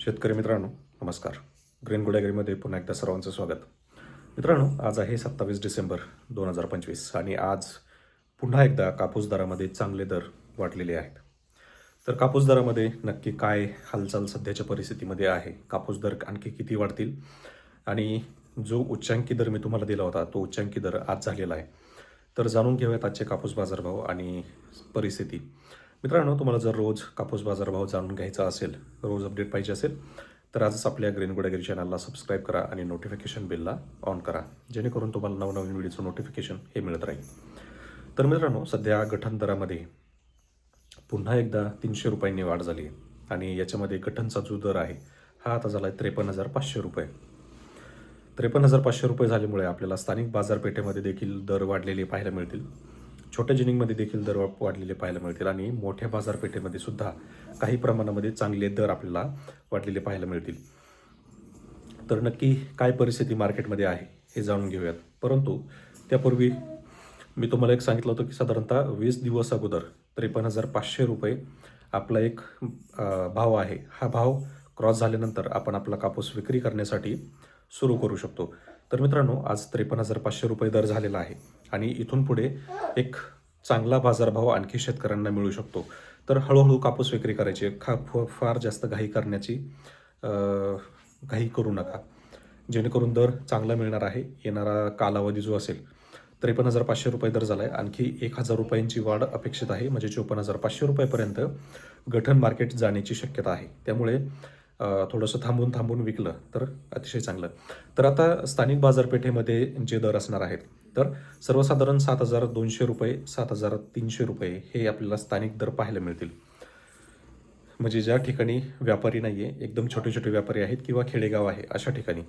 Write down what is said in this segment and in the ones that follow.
शेतकरी मित्रांनो नमस्कार. ग्रीन गुडागिरीमध्ये पुन्हा एकदा सर्वांचं स्वागत. मित्रांनो आज आहे सत्तावीस डिसेंबर दोन हजार पंचवीस आणि आज पुन्हा एकदा कापूस दरामध्ये चांगले दर वाढलेले आहेत. तर कापूस दरामध्ये नक्की काय हालचाल सध्याच्या परिस्थितीमध्ये आहे? कापूस दर आणखी किती वाढतील? आणि जो उच्चांकी दर मी तुम्हाला दिला होता तो उच्चांकी दर आज झालेला आहे. तर जाणून घेऊयात आजचे कापूस बाजारभाव आणि परिस्थिती. मित्रांनो तुम्हाला जर रोज कापूस बाजारभाव जाणून घ्यायचा असेल रोज अपडेट पाहिजे असेल तर आजच आपल्या ग्रीन गुडागिरी चॅनलला सबस्क्राईब करा आणि नोटिफिकेशन बिलला ऑन करा जेणेकरून तुम्हाला नवनवीन व्हिडिओचं नोटिफिकेशन हे मिळत राहील. तर मित्रांनो सध्या गठन दरामध्ये पुन्हा एकदा तीनशे रुपयांनी वाढ झाली आणि याच्यामध्ये गठनचा जो दर आहे हा आता झाला आहे त्रेपन्न हजार पाचशे रुपये. त्रेपन्न हजार पाचशे रुपये झाल्यामुळे आपल्याला स्थानिक बाजारपेठेमध्ये देखील दर वाढलेले पाहायला मिळतील. छोट्या जिनिंगमध्ये देखील दर वाढलेले पाहायला मिळतील आणि मोठ्या बाजारपेठेमध्ये सुद्धा काही प्रमाणामध्ये चांगले दर आपल्याला वाढलेले पाहायला मिळतील. तर नक्की काय परिस्थिती मार्केटमध्ये आहे हे जाणून घेऊयात. परंतु त्यापूर्वी मी तुम्हाला एक सांगितलं होतं की साधारणतः वीस दिवस अगोदर त्रेपन्न हजार पाचशे रुपये आपला एक भाव आहे. हा भाव क्रॉस झाल्यानंतर आपण आपला कापूस विक्री करण्यासाठी सुरू करू शकतो. तर मित्रांनो आज त्रेपन्न हजार पाचशे रुपये दर झालेला आहे आणि इथून पुढे एक चांगला बाजारभाव आणखी शेतकऱ्यांना मिळू शकतो. तर हळूहळू कापूस विक्री करायची आहे. खा फार जास्त घाई करण्याची घाई करू नका. जेणेकरून दर चांगला मिळणार आहे येणारा कालावधी जो असेल त्रेपन्न हजार पाचशे रुपये दर झाला आहे आणखी एक हजार रुपयांची वाढ अपेक्षित आहे म्हणजे चोपन्न हजार पाचशे रुपयेपर्यंत गठन मार्केट जाण्याची शक्यता आहे. त्यामुळे थोडंसं थांबून थांबून विकलं तर अतिशय चांगलं. तर आता स्थानिक बाजारपेठेमध्ये जे दर असणार आहेत तर सर्वसाधारण सात हजार दोनशे रुपये सात हजार तीनशे रुपये हे आपल्याला स्थानिक दर पाहायला मिळतील. म्हणजे ज्या ठिकाणी व्यापारी नाही आहे एकदम छोटे छोटे व्यापारी आहेत किंवा खेडेगाव आहे अशा ठिकाणी.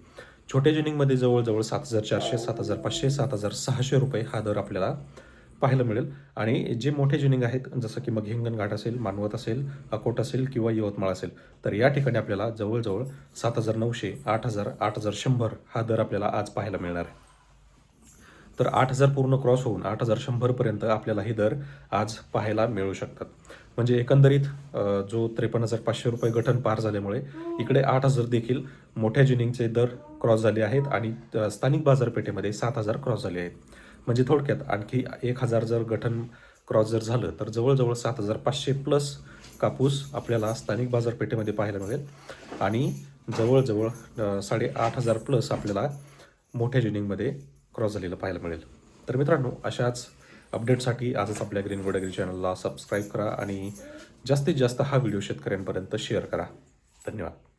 छोट्या जिनिंगमध्ये जवळजवळ सात हजार चारशे सात हजार पाचशे सात हजार सहाशे रुपये हा दर आपल्याला पाहायला मिळेल. आणि जे मोठे जिनिंग आहेत जसं की मग हिंगणघाट असेल मानवत असेल अकोट असेल किंवा यवतमाळ असेल तर या ठिकाणी आपल्याला जवळजवळ सात हजार नऊशे आठ हजार आठ हजार शंभर हा दर आपल्याला आज पाहायला मिळणार आहे. तर आठ हजार पूर्ण क्रॉस होऊन आठ हजार शंभरपर्यंत आपल्याला हे दर आज पाहायला मिळू शकतात. म्हणजे एकंदरीत जो त्रेपन्न हजार पाचशे रुपये गठन पार झाल्यामुळे इकडे आठ हजार देखील मोठ्या जिनिंगचे दर क्रॉस झाले आहेत आणि स्थानिक बाजारपेठेमध्ये सात हजार क्रॉस झाले आहेत. म्हणजे थोडक्यात आणखी एक हजार जर गठन क्रॉस जर झालं तर जवळजवळ सात हजार पाचशे प्लस कापूस आपल्याला स्थानिक बाजारपेठेमध्ये पाहायला मिळेल. आणि जवळजवळ साडेआठ हजार प्लस आपल्याला मोठ्या जिनिंगमध्ये क्रॉस झालेलं पाहायला मिळेल. तर मित्रांनो अशाच अपडेटसाठी आजच आपल्या ग्रीन गोडागिरी चॅनलला सबस्क्राईब करा आणि जास्तीत जास्त हा व्हिडिओ शेतकऱ्यांपर्यंत शेअर करा. धन्यवाद.